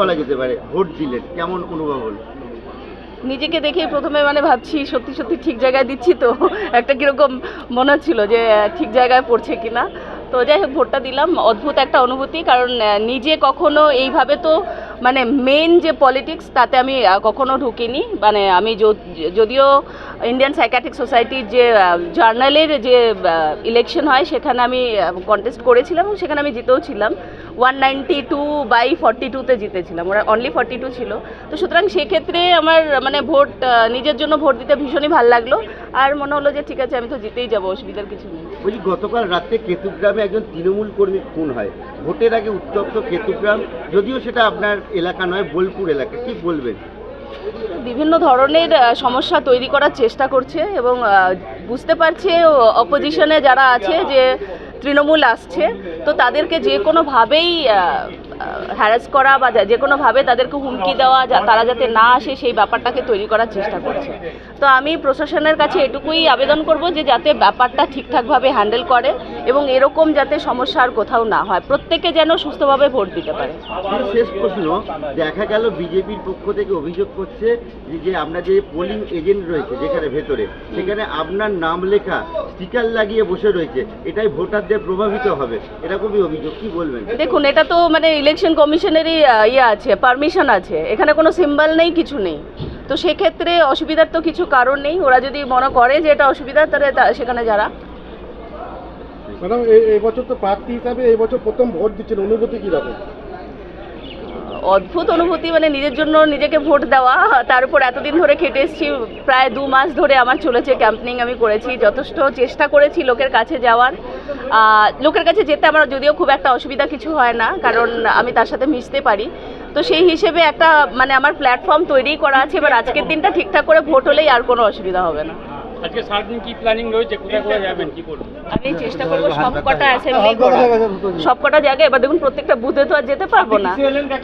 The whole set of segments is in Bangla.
বলা যেতে পারে, ভোট দিলেন, কেমন অনুভব হলো? নিজেকে দেখে প্রথমে মানে ভাবছি, সত্যি সত্যি ঠিক জায়গায় দিচ্ছি তো। একটা কীরকম মনে হচ্ছিল যে ঠিক জায়গায় পড়ছে কিনা। তো যাই হোক, ভোটটা দিলাম। অদ্ভুত একটা অনুভূতি, কারণ নিজে কখনো এইভাবে তো মানে মেন যে পলিটিক্স তাতে আমি কখনো ঢুকিনি। মানে আমি যদিও ইন্ডিয়ান সাইকাট্রিক সোসাইটির যে জার্নালের যে ইলেকশন হয়, সেখানে আমি কন্টেস্ট করেছিলাম এবং সেখানে আমি জিতেও ছিলাম। One ninety two by forty টুতে জিতেছিলাম। ওরা অনলি ফর্টি টু ছিল। তো সুতরাং সেক্ষেত্রে আমার মানে ভোট নিজের জন্য ভোট দিতে ভীষণই ভালো লাগল। আর মনে হলো যে ঠিক আছে আমি তো জিতেই যাব অসুবিধার কিছু নেই। বলছি গতকাল রাত্রে কেতুগ্রামে একজন তৃণমূল কর্মী খুন হয়। ভোটের আগে উত্তপ্ত কেতুগ্রাম যদিও সেটা আপনার এলাকা নয় বোলপুর এলাকা। কি বলবেন? বিভিন্ন ধরনের সমস্যা তৈরি করার চেষ্টা করছে এবং বুঝতে পারছে অপোজিশনে যারা আছে যে তৃণমূল আসছে তো তাদেরকে যে কোনোভাবেই হ্যারাস করা বা যা- কোনোভাবে তাদেরকে হুমকি দেওয়া যা- তারা যাতে না আসে সেই ব্যাপারটাকে তৈরি করার চেষ্টা করছে। তো আমি প্রশাসনের কাছে এটুকুই আবেদন করব যে যাতে ব্যাপারটা ঠিকঠাকভাবে হ্যান্ডেল করে এবং এরকম যাতে সমস্যা আর কোথাও না হয়। প্রত্যেকে যেন সুস্থভাবে ভোট দিতে পারে। শেষ প্রশ্ন দেখা গেল বিজেপির পক্ষ থেকে অভিযোগ করছে যে যে আমরা যে পোলিং এজেন্ট রয়েছে যেখানে ভেতরে সেখানে আপনার নাম লেখা স্টিকার লাগিয়ে বসে রয়েছে এটাই ভোটারদের প্রভাবিত হবে এরকমই অভিযোগ কি বলবেন? দেখুন এটা তো মানে ইলেকশন কমিশনেরই ইয়ে আছে পারমিশন আছে। এখানে কোনো সিম্বল নেই, কিছু নেই। তো সেক্ষেত্রে অসুবিধার তো কিছু কারণ নেই। ওরা যদি মনে করে যে এটা অসুবিধা, তাহলে সেখানে যারা। ম্যাডাম এই বছর তো প্রার্থী হিসাবে এই বছর প্রথম ভোট দিচ্ছেন, অনুভূতি কীরকম? অদ্ভুত অনুভূতি মানে নিজের জন্য নিজেকে ভোট দেওয়া। তার উপর এতদিন ধরে খেটে এসেছি, প্রায় দু মাস ধরে আমার চলেছে ক্যাম্পেনিং আমি করেছি, যথেষ্ট চেষ্টা করেছি লোকের কাছে যাওয়ার। লোকের কাছে যেতে আমার যদিও খুব একটা অসুবিধা কিছু হয় না, কারণ আমি তার সাথে মিশতে পারি। তো সেই হিসেবে একটা মানে আমার প্ল্যাটফর্ম তৈরি করা আছে, এবার আজকের দিনটা ঠিকঠাক করে ভোট হলেই আর কোনো অসুবিধা হবে না। আজকে সারাদিন কি প্ল্যানিং রয়েছে? কোথায় কোথায় যাবেন? কি করবেন? আমি চেষ্টা করব সবকটা অ্যাসেম্বলি সবকটা জায়গায়। এবার দেখুন প্রত্যেকটা বুথে তো আর যেতে পারব না।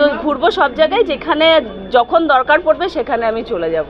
তো ঘুরবো সব জায়গায় যেখানে যখন দরকার পড়বে সেখানে আমি চলে যাব।